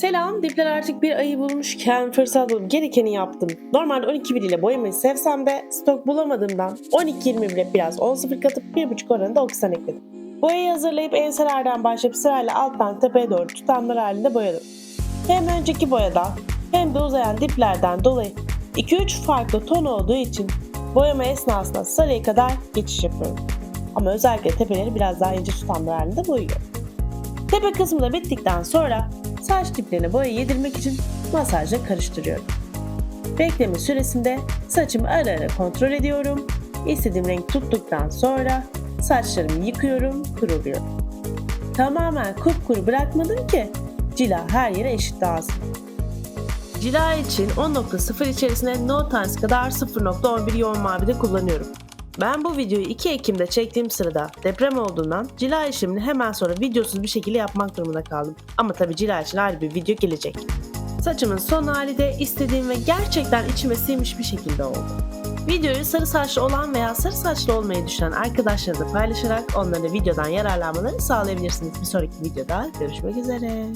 Selam, dipler artık bir ayı bulmuşken fırsat bulup gerekeni yaptım. Normalde 12 bir ile boyamayı sevsem de stok bulamadığımdan 12-20 bile biraz 10-0 katıp 1.5 oranında oksijen ekledim. Boyayı hazırlayıp enselerden başlayıp sırayla alttan tepeye doğru tutamlar halinde boyadım. Hem önceki boyadan hem de uzayan diplerden dolayı 2-3 farklı ton olduğu için boyama esnasında sarıya kadar geçiş yapıyorum. Ama özellikle tepeleri biraz daha ince tutamlar halinde boyuyorum. Tepe kısmı da bittikten sonra saç diplerine boya yedirmek için masajla karıştırıyorum. Bekleme süresinde saçımı ara ara kontrol ediyorum. İstediğim renk tuttuktan sonra saçlarımı yıkıyorum, kuruluyorum. Tamamen kupkuru bırakmadım ki cila her yere eşit dağılsın. Cila için 10.0 içerisine no tanesi kadar 0.11 yoğun mavide kullanıyorum. Ben bu videoyu 2 Ekim'de çektiğim sırada deprem olduğundan cila işlemini hemen sonra videosuz bir şekilde yapmak durumunda kaldım. Ama tabi cila için ayrı bir video gelecek. Saçımın son hali de istediğim ve gerçekten içime sinmiş bir şekilde oldu. Videoyu sarı saçlı olan veya sarı saçlı olmayı düşünen arkadaşlarınızla paylaşarak onların da videodan yararlanmalarını sağlayabilirsiniz. Bir sonraki videoda görüşmek üzere.